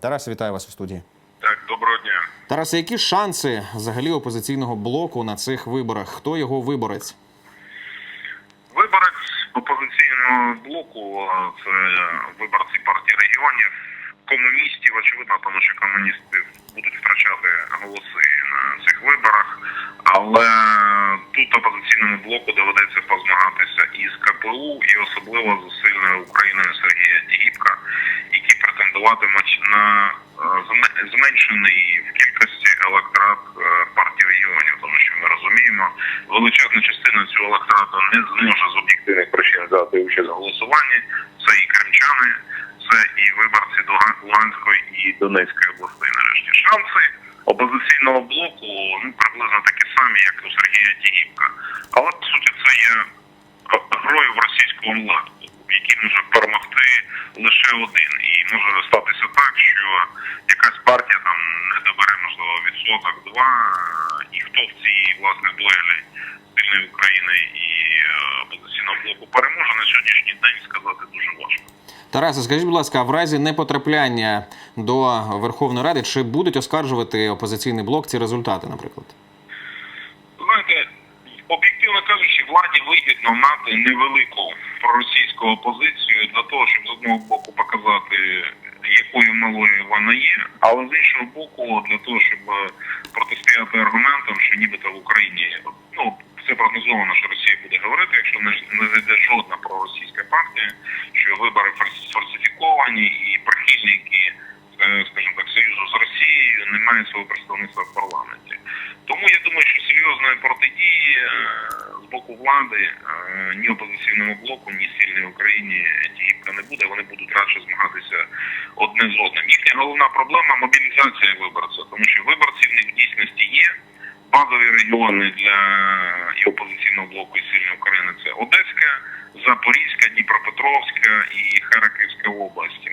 Тарас, вітаю вас у студії. Так, доброго дня. Тарасе, які шанси взагалі опозиційного блоку на цих виборах? Хто його виборець? Виборець опозиційного блоку це виборці партії регіонів, комуністів, очевидно, тому що комуністи будуть втрачати голоси на цих виборах. Але тут опозиційному блоку доведеться позмагатися із КПУ і особливо з сильною Україною претендуватимуть на е, зменшений в кількості електорат е, партії регіонів, тому що ми розуміємо, величезна частина цього електорату не зможе з об'єктивних причин взяти участь в голосуванні. Це і кримчани, це і виборці Луганської і Донецької областей. Нарешті шанси опозиційного блоку ну приблизно такі самі, як у Сергія Тігіпка. Але по суті це є грою в російську владу, в якій може перемогти лише один. І може статися так, що якась партія там не добере відсоток два, і хто в цій власне дуелі сильної України і е, опозиційного блоку переможе на сьогоднішній день сказати дуже важко. Тарасе, скажіть, будь ласка, а в разі непотрапляння до Верховної Ради чи будуть оскаржувати опозиційний блок ці результати, наприклад? Знаєте, об'єктивно кажучи, владі вигідно мати невелику проросійську опозицію для того, щоб з одного боку показати, якою малою вона є, але з іншого боку, для того, щоб е, протистояти аргументам, що нібито в Україні ну це прогнозовано, що Росія буде говорити, якщо не, не зайде жодна проросійська партія, що вибори фальс- фальсифіковані і прихильники, е, скажімо так, союзу з Росією не мають свого представництва в парламенті. Тому я думаю, що серйозної протидії е, з боку влади ні опозиційному блоку, ні сильній Україні тігіпка не буде. Вони будуть радше змагатися одне з одним. Їхня головна проблема мобілізація виборця, тому що виборці в в дійсності є. Базові регіони для і опозиційного блоку і сильної України це Одеська, Запорізька, Дніпропетровська і Харківська області.